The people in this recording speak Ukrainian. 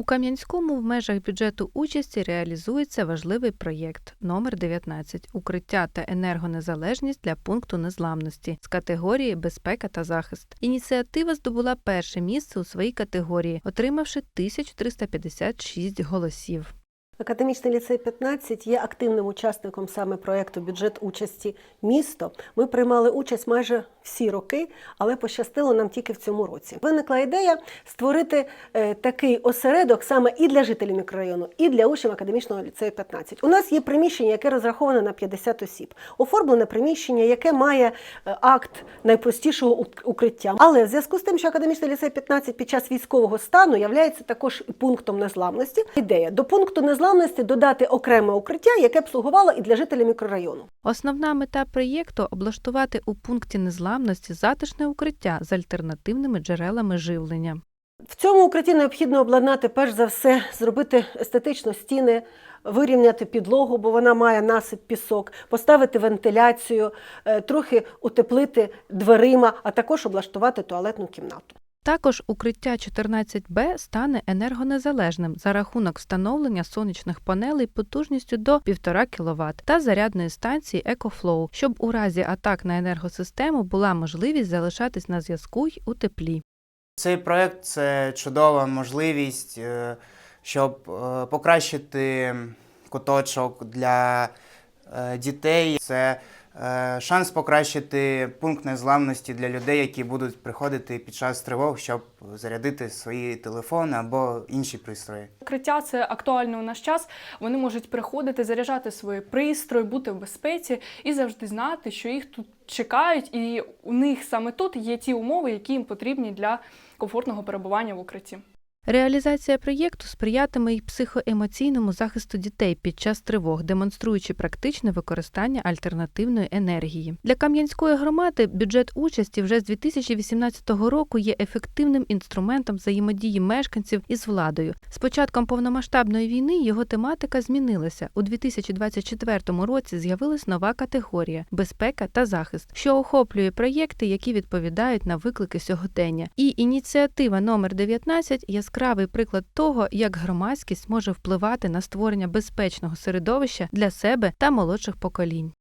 У Кам'янському в межах бюджету участі реалізується важливий проєкт номер 19 укриття та енергонезалежність для пункту незламності з категорії безпека та захист. Ініціатива здобула перше місце у своїй категорії, отримавши 1356 голосів. Академічний ліцей 15 є активним учасником саме проєкту бюджет участі місто. Ми приймали участь майже всі роки, але пощастило нам тільки в цьому році. Виникла ідея створити е, такий осередок саме і для жителів мікрорайону, і для учнів академічного ліцею 15. У нас є приміщення, яке розраховане на 50 осіб. Оформлене приміщення, яке має е, акт найпростішого укриття. Але в зв'язку з тим, що академічний ліцей 15 під час військового стану являється також пунктом незламності. Ідея до пункту незламності додати окреме укриття, яке б слугувало і для жителів мікрорайону. Основна мета проєкту облаштувати у пункті незламності затишне укриття з альтернативними джерелами живлення. В цьому укритті необхідно обладнати перш за все, зробити естетично стіни, вирівняти підлогу, бо вона має насип пісок, поставити вентиляцію, е, трохи утеплити дверима, а також облаштувати туалетну кімнату. Також укриття 14Б стане енергонезалежним за рахунок встановлення сонячних панелей потужністю до 1,5 кВт та зарядної станції EcoFlow, щоб у разі атак на енергосистему була можливість залишатись на зв'язку й у теплі. Цей проект це чудова можливість, е, щоб е, покращити куточок для е, дітей. Це шанс покращити пункт незламності для людей, які будуть приходити під час тривог, щоб зарядити свої телефони або інші пристрої. Укриття це актуально у наш час. Вони можуть приходити, заряджати свої пристрої, бути в безпеці і завжди знати, що їх тут чекають, і у них саме тут є ті умови, які їм потрібні для комфортного перебування в укритті. Реалізація проєкту сприятиме й психоемоційному захисту дітей під час тривог, демонструючи практичне використання альтернативної енергії. Для Кам'янської громади бюджет участі вже з 2018 року є ефективним інструментом взаємодії мешканців із владою. З початком повномасштабної війни його тематика змінилася. У 2024 році з'явилась нова категорія безпека та захист, що охоплює проєкти, які відповідають на виклики сьогодення. І ініціатива номер 19 яскравий приклад того, як громадськість може впливати на створення безпечного середовища для себе та молодших поколінь.